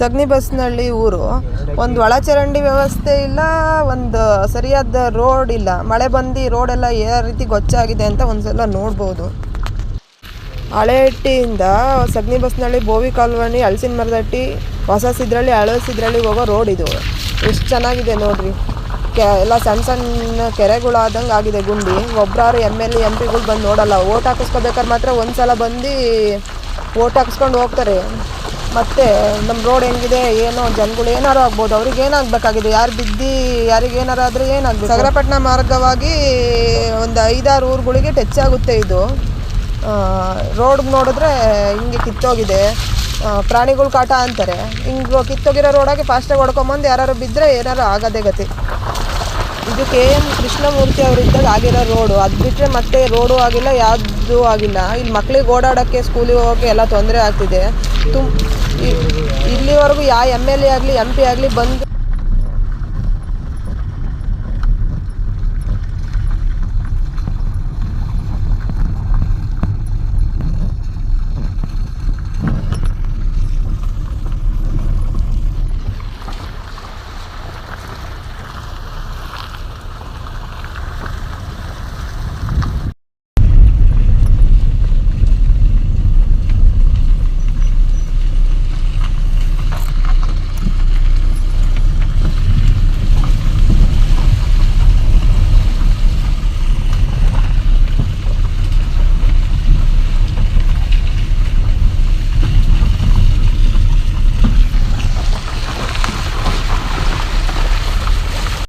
ಸಗಣಿ ಬಸ್ನಳ್ಳಿ ಊರು. ಒಂದು ಒಳಚರಂಡಿ ವ್ಯವಸ್ಥೆ ಇಲ್ಲ, ಒಂದು ಸರಿಯಾದ ರೋಡ್ ಇಲ್ಲ. ಮಳೆ ಬಂದು ರೋಡೆಲ್ಲ ಯಾವ ರೀತಿ ಗೊಚ್ಚಾಗಿದೆ ಅಂತ ಒಂದ್ಸಲ ನೋಡ್ಬೋದು. ಹಳೆಹಟ್ಟಿಯಿಂದ ಸಗಣಿ ಬಸ್ನಳ್ಳಿ ಬೋವಿ ಕಾಲುವಣಿ ಹಳಸಿನ ಮರದಟ್ಟಿ, ಹೊಸ ಸಿದ್ರಳ್ಳಿ ಹಳೆ ಸಿದ್ರಳ್ಳಿಗೆ ಹೋಗೋ ರೋಡ್ ಇದು. ಎಷ್ಟು ಚೆನ್ನಾಗಿದೆ ನೋಡ್ರಿ. ಕೆ, ಎಲ್ಲ ಸಣ್ಣ ಸಣ್ಣ ಕೆರೆಗಳಾದಂಗೆ ಆಗಿದೆ ಗುಂಡಿ. ಒಬ್ಬರಾರು ಎಂ ಎಲ್ ಎಂ ಪಿಗಳು ಬಂದು ನೋಡಲ್ಲ. ಓಟ್ ಹಾಕಿಸ್ಕೋಬೇಕಾದ್ರೆ ಮಾತ್ರ ಒಂದು ಸಲ ಬಂದು ಓಟ್ ಹಾಕಿಸ್ಕೊಂಡು ಹೋಗ್ತಾರೆ. ಮತ್ತು ನಮ್ಮ ರೋಡ್ ಹೆಂಗಿದೆ, ಏನೋ ಜನಗಳು ಏನಾರು ಆಗ್ಬೋದು, ಅವ್ರಿಗೆ ಏನಾಗಬೇಕಾಗಿದೆ? ಯಾರು ಬಿದ್ದು, ಯಾರಿಗೆ ಏನಾರು ಆದರೆ ಏನಾಗಬೇಕು? ಸಗರಪಟ್ಟಣ ಮಾರ್ಗವಾಗಿ ಒಂದು ಐದಾರು ಊರುಗಳಿಗೆ ಟಚ್ ಆಗುತ್ತೆ ಇದು. ರೋಡ್ ನೋಡಿದ್ರೆ ಹಿಂಗೆ ಕಿತ್ತೋಗಿದೆ. ಪ್ರಾಣಿಗಳು ಕಾಟ ಅಂತಾರೆ. ಹಿಂಗೆ ಕಿತ್ತೋಗಿರೋ ರೋಡಾಗೆ ಫಾಸ್ಟಾಗಿ ಹೊಡ್ಕೊಂಬಂದು ಯಾರು ಬಿದ್ದರೆ ಏನಾರು ಆಗೋದೇ ಗತಿ. ಇದು ಕೆ ಎಂ ಕೃಷ್ಣಮೂರ್ತಿ ಅವರಿದ್ದಾಗ ಆಗಿರೋ ರೋಡು. ಅದು ಬಿಟ್ಟರೆ ಮತ್ತೆ ರೋಡು ಆಗಿಲ್ಲ, ಯಾವುದು ಆಗಿಲ್ಲ. ಇಲ್ಲಿ ಮಕ್ಳಿಗೆ ಓಡಾಡೋಕ್ಕೆ, ಸ್ಕೂಲಿಗೆ ಹೋಗೋಕ್ಕೆ ಎಲ್ಲ ತೊಂದರೆ ಆಗ್ತಿದೆ. ಇ- ಇಲ್ಲಿವರೆಗೂ ಯಾವ ಎಂ ಎಲ್ ಎ ಆಗಲಿ ಎಂ ಪಿ ಆಗಲಿ ಬಂದು